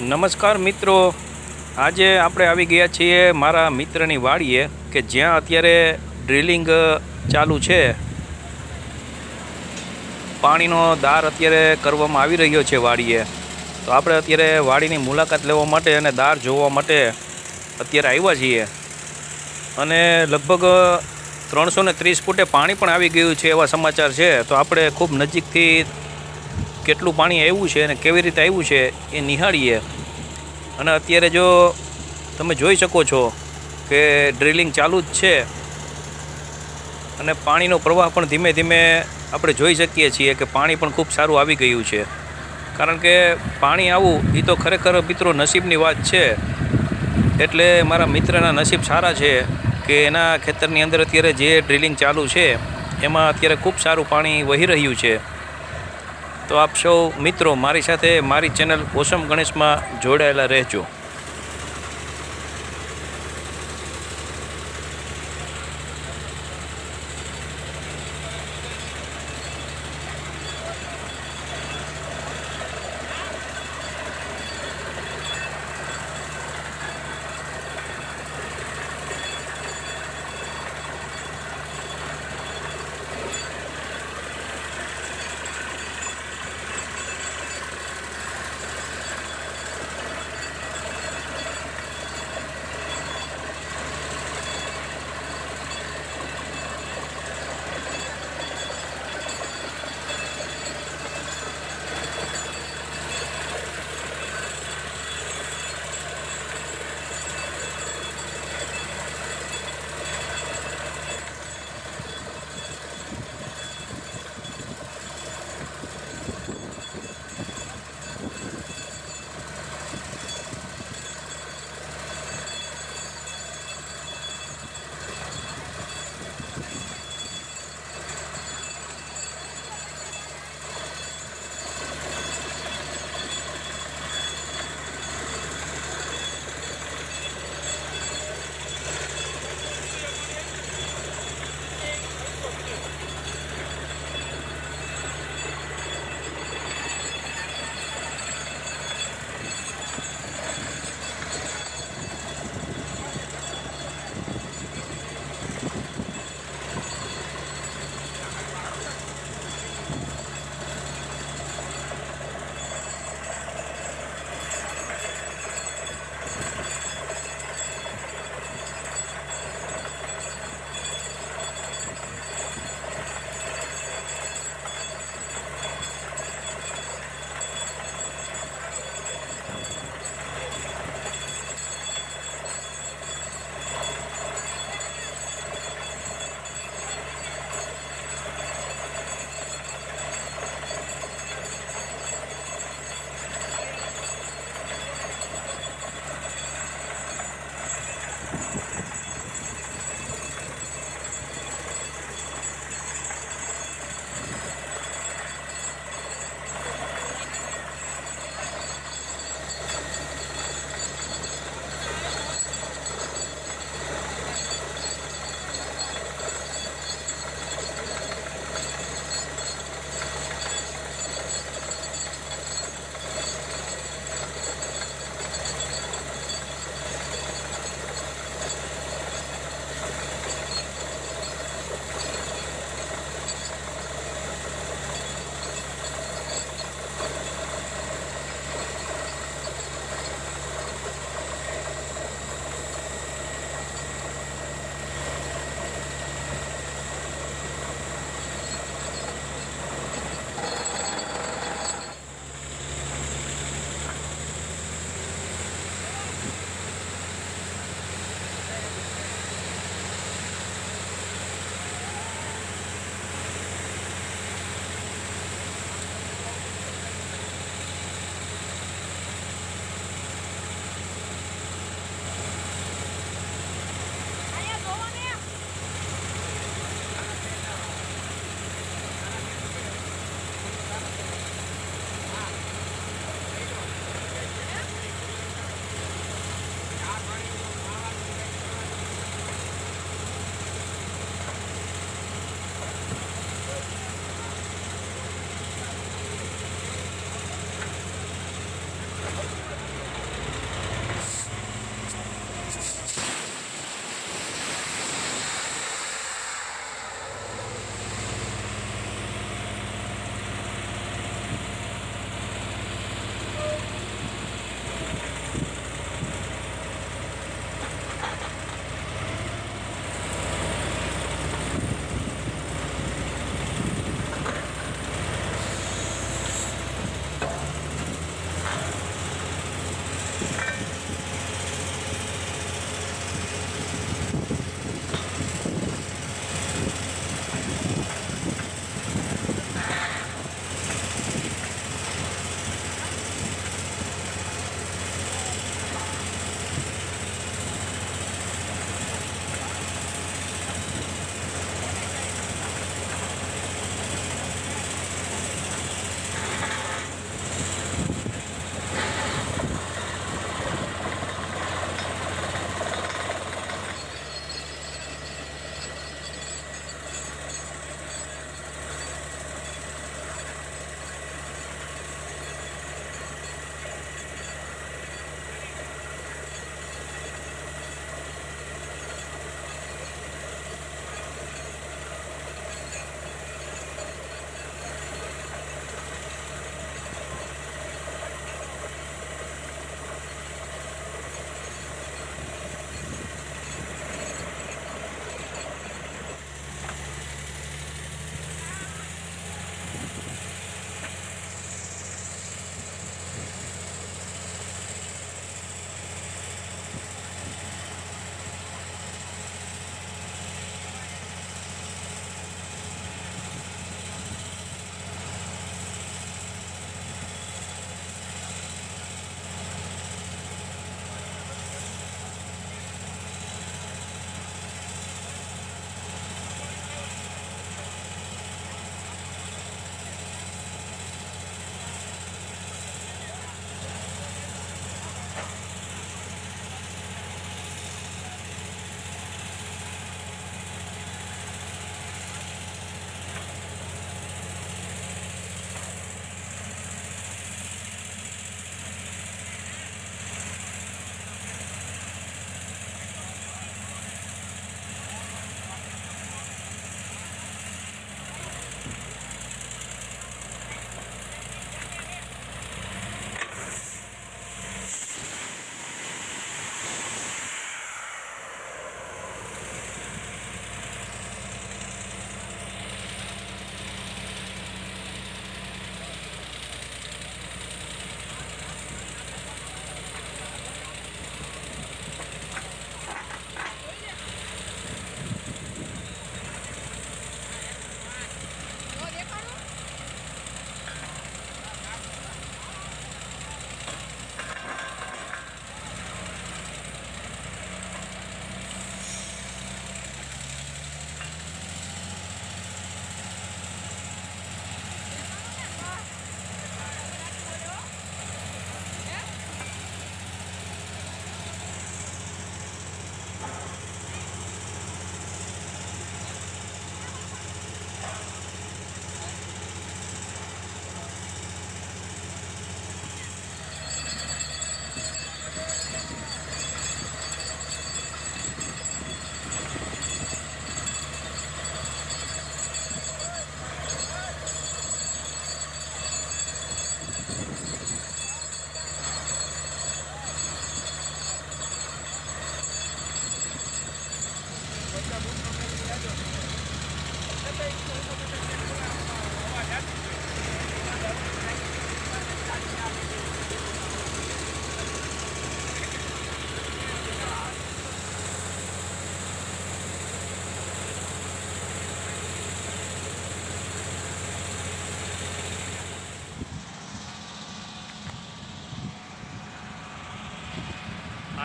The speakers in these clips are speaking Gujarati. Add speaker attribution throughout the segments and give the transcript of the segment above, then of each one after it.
Speaker 1: નમસ્કાર મિત્રો. આજે આપણે આવી ગયા છીએ મારા મિત્રની વાડીએ કે જ્યાં અત્યારે ડ્રિલિંગ ચાલુ છે. પાણીનો દાર અત્યારે કરવામાં આવી રહ્યો છે વાડીએ. તો આપણે અત્યારે વાડીની મુલાકાત લેવા માટે અને દાર જોવા માટે અત્યારે આવ્યા છીએ. અને લગભગ ત્રણસો ને ત્રીસ ફૂટે પાણી પણ આવી ગયું છે એવા સમાચાર છે. તો આપણે ખૂબ નજીકથી કેટલું પાણી આવ્યું છે અને કેવી રીતે આવ્યું છે એ નિહાળીએ. અને અત્યારે જો તમે જોઈ શકો છો કે ડ્રિલિંગ ચાલુ જ છે. અને પાણીનો પ્રવાહ પણ ધીમે ધીમે આપણે જોઈ શકીએ છીએ કે પાણી પણ ખૂબ સારું આવી ગયું છે. કારણ કે પાણી આવું એ તો ખરેખર મિત્રો નસીબની વાત છે. એટલે મારા મિત્રના નસીબ સારા છે કે એના ખેતરની અંદર અત્યારે જે ડ્રિલિંગ ચાલુ છે, એમાં અત્યારે ખૂબ સારું પાણી વહી રહ્યું છે. તો આપ સૌ મિત્રો મારી સાથે મારી ચેનલ ઓસમ ગણેશમાં જોડાયેલા રહેજો.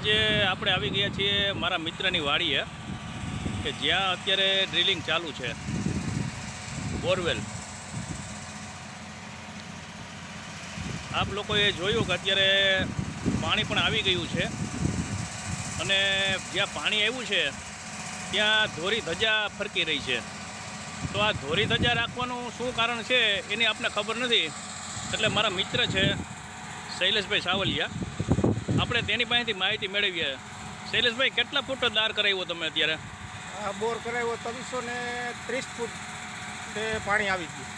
Speaker 1: આજે આપણે આવી ગયા છીએ મારા મિત્રની વાડીએ, કે જ્યાં અત્યારે ડ્રિલિંગ ચાલુ છે. બોરવેલ આપ લોકોએ જોયું કે અત્યારે પાણી પણ આવી ગયું છે. અને જ્યાં પાણી આવ્યું છે, ત્યાં ધોરી ધજા ફરકી રહી છે. તો આ ધોરી ધજા રાખવાનું શું કારણ છે, એની આપને ખબર નથી. એટલે મારા મિત્ર છે, શૈલેષભાઈ સાવલિયા. આપણે તેની પાસેથી માહિતી મેળવીએ. શૈલેષભાઈ કેટલા ફૂટ દાર કરાવ્યો તમે અત્યારે?
Speaker 2: આ બોર કરાવ્યો ત્રણસો ને ત્રીસ ફૂટ પાણી આવી ગયું.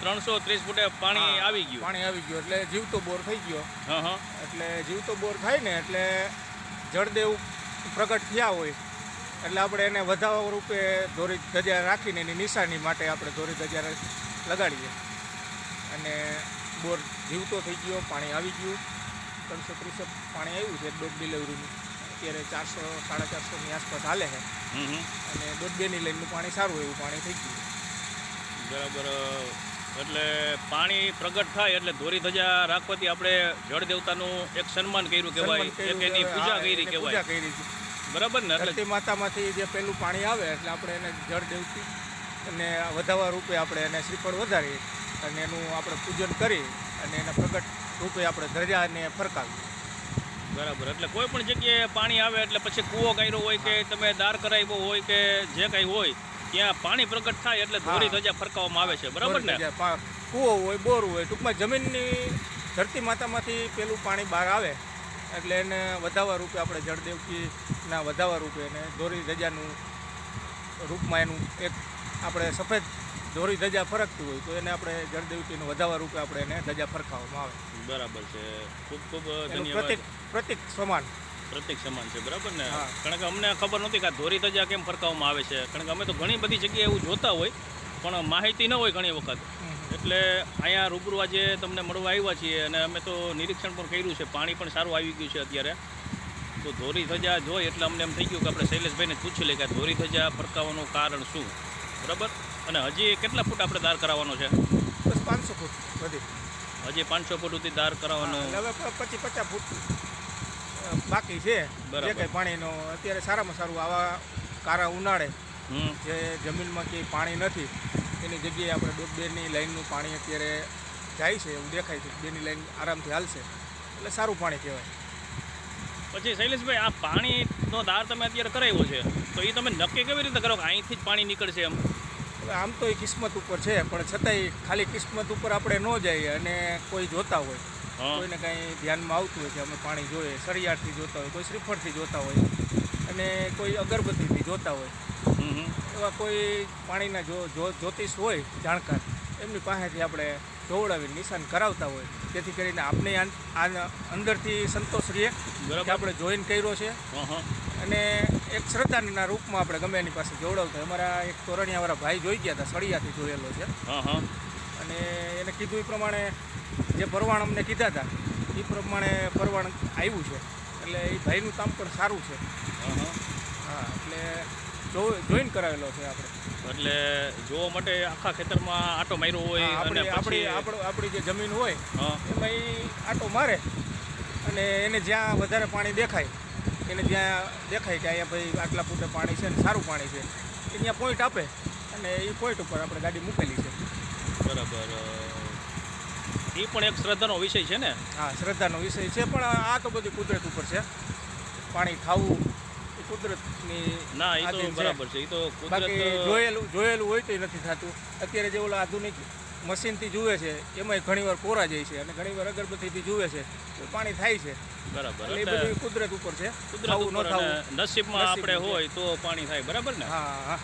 Speaker 1: ત્રણસો ત્રીસ ફૂટે પાણી આવી ગયું.
Speaker 2: પાણી આવી ગયું. એટલે જીવતો બોર થઈ ગયો.
Speaker 1: હા હા.
Speaker 2: એટલે જીવતો બોર થાય ને એટલે જળદેવ પ્રગટ થયા હોય એટલે આપણે એને વધાવા રૂપે દોરી ધજા રાખીને એની નિશાની માટે આપણે દોરી ધજા લગાડીએ. અને બોર જીવતો થઈ ગયો પાણી આવી ગયું. ત્રણસો ત્રીસો પાણી આવ્યું છે દોઢ ડિલિવરીનું. અત્યારે ચારસો સાડા ચારસોની આસપાસ હાલે છે. અને દોઢ બેની લાઈનનું પાણી સારું એવું પાણી થઈ ગયું.
Speaker 1: બરાબર એટલે પાણી પ્રગટ થાય એટલે ધોરી ધજા રાખવાથી આપણે જળ દેવતાનું એક સન્માન કર્યું કહેવાય એક એની પૂજા કરી કહેવાય. બરાબર ને
Speaker 2: ધરતી માતામાંથી જે પેલું પાણી આવે એટલે આપણે એને જળ દેવતી અને વધારવા રૂપે આપણે એને શ્રીફળ વધારી અને એનું આપણે પૂજન કરી અને એને પ્રગટ રૂપે આપણે ધજાને ફરકાવીએ
Speaker 1: બરાબર. એટલે કોઈ પણ જગ્યાએ પાણી આવે એટલે પછી કૂવો કર્યો હોય કે તમે દાર કરાવ્યો હોય કે જે કંઈ હોય ત્યાં પાણી પ્રગટ થાય એટલે ધોરી ધજા ફરકાવવામાં આવે છે. બરાબર ને?
Speaker 2: કૂવો હોય બોર હોય ટૂંકમાં જમીનની ધરતી માતામાંથી પેલું પાણી બહાર આવે એટલે એને વધાવા રૂપે આપણે જળદેવકીના વધાવા રૂપે એને ધોરી ધજાનું રૂપમાં એનું એક આપણે સફેદ દોરી ધજા ફરકતી હોય તો એને આપણે જળદેવકીનું વધાવા રૂપે આપણે એને ધજા ફરકાવવામાં આવે.
Speaker 1: બરાબર છે. ખૂબ ખૂબ
Speaker 2: પ્રતિક પ્રતિક સમાન.
Speaker 1: પ્રતિક સમાન છે બરાબર ને?
Speaker 2: હા.
Speaker 1: કારણ કે અમને ખબર નહોતી કે આ ધોરી ધજા કેમ ફરકાવવામાં આવે છે. કારણ કે અમે તો ઘણી બધી જગ્યાએ એવું જોતા હોય પણ માહિતી ન હોય ઘણી વખત. એટલે અહીંયા રૂબરૂ આજે તમને મળવા આવ્યા છીએ અને અમે તો નિરીક્ષણ પણ કર્યું છે. પાણી પણ સારું આવી ગયું છે અત્યારે. તો ધોરી ધજા જોઈ એટલે અમને એમ થઈ ગયું કે આપણે શૈલેષભાઈને પૂછી લઈએ કે આ ધોરી ધજા ફરકાવવાનું કારણ શું? બરાબર? અને હજી કેટલા ફૂટ આપણે દાર કરાવવાનો છે?
Speaker 2: બસ પાંચસો ફૂટ વધી.
Speaker 1: હજી પાંચસો ફૂટ સુધી દાર કરાવવાનો.
Speaker 2: હવે પચીસ પચાસ ફૂટ બાકી છે. જે કંઈ પાણીનો અત્યારે સારામાં સારું આવા કારા ઉનાળે. જે જમીનમાં ક્યાંય પાણી નથી એની જગ્યાએ આપણે દોઢ બેની લાઈનનું પાણી અત્યારે જાય છે એવું દેખાય છે. બેની લાઇન આરામથી હાલશે. એટલે સારું પાણી કહેવાય.
Speaker 1: પછી શૈલેષભાઈ આ પાણીનો દાર તમે અત્યારે કરાવ્યો છે તો એ તમે નક્કી કેવી રીતે કરો કે અહીંથી જ પાણી નીકળશે એમ?
Speaker 2: આમ તો એ કિસ્મત ઉપર છે પણ છતાંય ખાલી કિસ્મત ઉપર આપણે ન જઈએ અને કોઈ જોતા હોય. કોઈને કાંઈ ધ્યાનમાં આવતું હોય કે અમે પાણી જોઈએ સળિયાળથી જોતા હોય કોઈ શ્રીફળથી જોતા હોય અને કોઈ અગરબત્તીથી જોતા હોય. એવા કોઈ પાણીના જો જ્યોતિષ હોય જાણકાર એમની પાસેથી આપણે જોવડાવીને નિશાન કરાવતા હોય. જેથી કરીને આપણે અંદરથી સંતોષ રહીએ આપણે જોઈન કર્યો છે. અને એક શ્રદ્ધાના રૂપમાં આપણે ગમે એની પાસે જોવડાવતા અમારા એક તોરણિયાવાળા ભાઈ જોઈ ગયા હતા સળિયાથી જોયેલો છે. અને એને કીધું એ પ્રમાણે જે પરવાણ અમને કીધા હતા એ પ્રમાણે પરવાણ આવ્યું છે. એટલે એ ભાઈનું કામ પણ સારું છે.
Speaker 1: હા હા.
Speaker 2: હા એટલે જો જોઈન કરાવેલો છે આપણે.
Speaker 1: એટલે જોવા માટે આખા ખેતરમાં આટો માર્યો હોય
Speaker 2: આપણે
Speaker 1: અને
Speaker 2: આપણી આપણી આપણી જે જમીન હોય એમાં એ આટો મારે અને એને જ્યાં વધારે પાણી દેખાય એને જ્યાં દેખાય કે અહીંયા ભાઈ આટલા ફૂટે પાણી છે ને સારું પાણી છે એ ત્યાં પોઈન્ટ આપે. અને એ પોઈન્ટ ઉપર આપણે ગાડી મૂકેલી છે.
Speaker 1: બરાબર. એ પણ એક શ્રદ્ધાનો વિષય છે ને?
Speaker 2: હા શ્રદ્ધાનો વિષય છે પણ આ તો બધું કુદરત ઉપર છે. પાણી ખાવું એ કુદરતની
Speaker 1: ના એ તો બરાબર છે. એ તો કુદરત
Speaker 2: જોયેલું જોયેલું હોય તો એ નથી થતું. અત્યારે જે ઓલા આધુનિક મશીનથી જુએ છે એમાંય ઘણીવાર કોરા જાય છે અને ઘણીવાર અગરબત્તીથી જુએ છે તો પાણી થાય છે.
Speaker 1: બરાબર.
Speaker 2: એટલે એ બધું કુદરત ઉપર છે.
Speaker 1: કુદરત ઉપર નસીબમાં આપણે હોય તો પાણી થાય બરાબર ને?
Speaker 2: હા હા.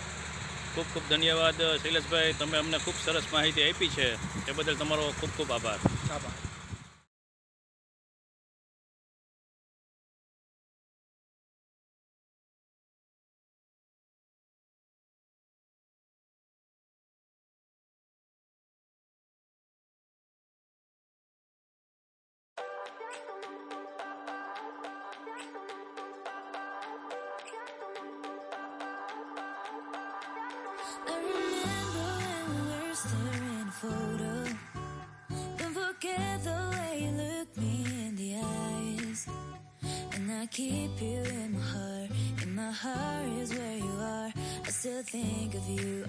Speaker 1: ખૂબ ખૂબ ધન્યવાદ શૈલેષભાઈ તમે અમને ખૂબ સરસ માહિતી આપી છે. એ બદલ તમારો ખૂબ ખૂબ આભાર.
Speaker 2: આભાર.
Speaker 3: with you.